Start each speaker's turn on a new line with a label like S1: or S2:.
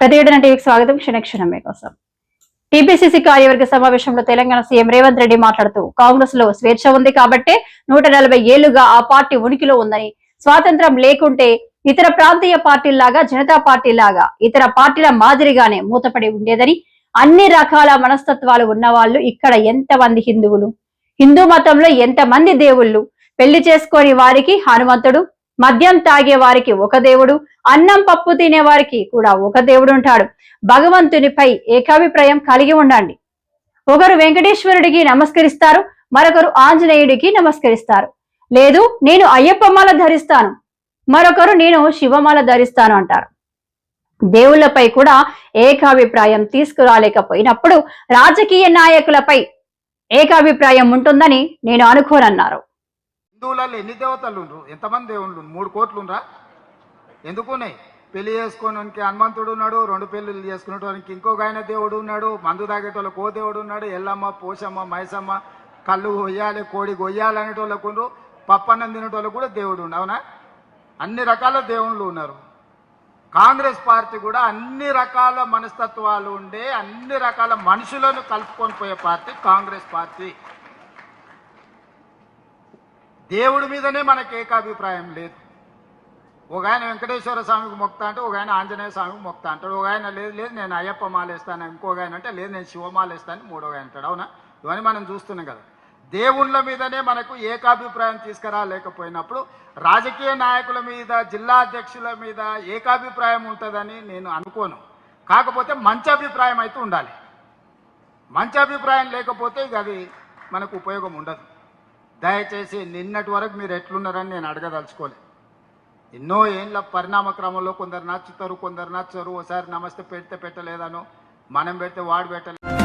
S1: పెద్దగడ టీవీకి స్వాగతం. క్షణక్షణం మీకోసం. టీపీసీసీ కార్యవర్గ సమావేశంలో తెలంగాణ సీఎం రేవంత్ రెడ్డి మాట్లాడుతూ కాంగ్రెస్లో స్వేచ్ఛ ఉంది కాబట్టే నూట నలభై ఏళ్ళుగా ఆ పార్టీ ఉనికిలో ఉందని స్వాతంత్రం లేకుంటే ఇతర ప్రాంతీయ పార్టీల్లాగా జనతా పార్టీ లాగా ఇతర పార్టీల మాదిరిగానే మూతపడి ఉండేదని అన్ని రకాల మనస్తత్వాలు ఉన్న వాళ్ళు ఇక్కడ ఎంతమంది హిందువులు? హిందూ మతంలో ఎంతమంది దేవుళ్ళు? పెళ్ళి చేసుకొని వారికి హనుమంతుడు మద్యం తాగే వారికి ఒక దేవుడు అన్నం పప్పు తినే వారికి కూడా ఒక దేవుడు ఉంటాడు. భగవంతునిపై ఏకాభిప్రాయం కలిగి ఉండండి. ఒకరు వెంకటేశ్వరుడికి నమస్కరిస్తారు మరొకరు ఆంజనేయుడికి నమస్కరిస్తారు. లేదు నేను అయ్యప్పమాల ధరిస్తాను మరొకరు నేను శివమాల ధరిస్తాను అంటారు. దేవుళ్ళపై కూడా ఏకాభిప్రాయం తీసుకురాలేకపోయినప్పుడు రాజకీయ నాయకులపై ఏకాభిప్రాయం ఉంటుందని నేను అనుకోనన్నారు.
S2: హిందువులలో ఎన్ని దేవతలు ఉండ్రు? ఎంతమంది దేవుళ్ళు మూడు కోట్లు ఉండ్రా? ఎందుకున్నాయి? పెళ్ళి చేసుకోవడానికి హనుమంతుడు ఉన్నాడు రెండు పెళ్ళిళ్ళు చేసుకునేటోనికి ఇంకొక ఆయన దేవుడు ఉన్నాడు మందు తాగేటోళ్ళకి ఓ దేవుడు ఉన్నాడు ఎల్లమ్మ పోషమ్మ మైసమ్మ కళ్ళు కొయ్యాలి కోడి కొయ్యాలి అనేటోళ్ళకు పప్పన్నం తినేటోళ్ళకు కూడా దేవుడు ఉండు అవునా? అన్ని రకాల దేవుళ్ళు ఉన్నారు. కాంగ్రెస్ పార్టీ కూడా అన్ని రకాల మనస్తత్వాలు ఉండే అన్ని రకాల మనుషులను కలుపుకొని పోయే పార్టీ కాంగ్రెస్ పార్టీ. దేవుడి మీదనే మనకి ఏకాభిప్రాయం లేదు. ఒక ఆయన వెంకటేశ్వర స్వామికి మొక్తా అంటే ఒక ఆయన ఆంజనేయ స్వామికి మొక్తా అంటాడు. ఒక ఆయన లేదు లేదు నేను అయ్యప్ప మాల వేస్తాను ఇంకొక ఆయన అంటే లేదు నేను శివమాలేస్తాను మూడో ఆయన అంటాడు. అవునా? ఇవన్నీ మనం చూస్తున్నాం కదా. దేవుళ్ళ మీదనే మనకు ఏకాభిప్రాయం తీసుకురాలేకపోయినప్పుడు రాజకీయ నాయకుల మీద జిల్లా అధ్యక్షుల మీద ఏకాభిప్రాయం ఉంటుందని నేను అనుకోను. కాకపోతే మంచి అభిప్రాయం అయితే ఉండాలి. మంచి అభిప్రాయం లేకపోతే ఇక అది మనకు ఉపయోగం ఉండదు. దయచేసి నిన్నటి వరకు మీరు ఎట్లున్నారని నేను అడగదలుచుకోలే. ఎన్నో ఏళ్ళ పరిణామ క్రమంలో కొందరు నచ్చుతారు కొందరు నచ్చరు. ఒకసారి నమస్తే పెడితే పెట్టలేదను మనం పెడితే వాడు పెట్టలేదు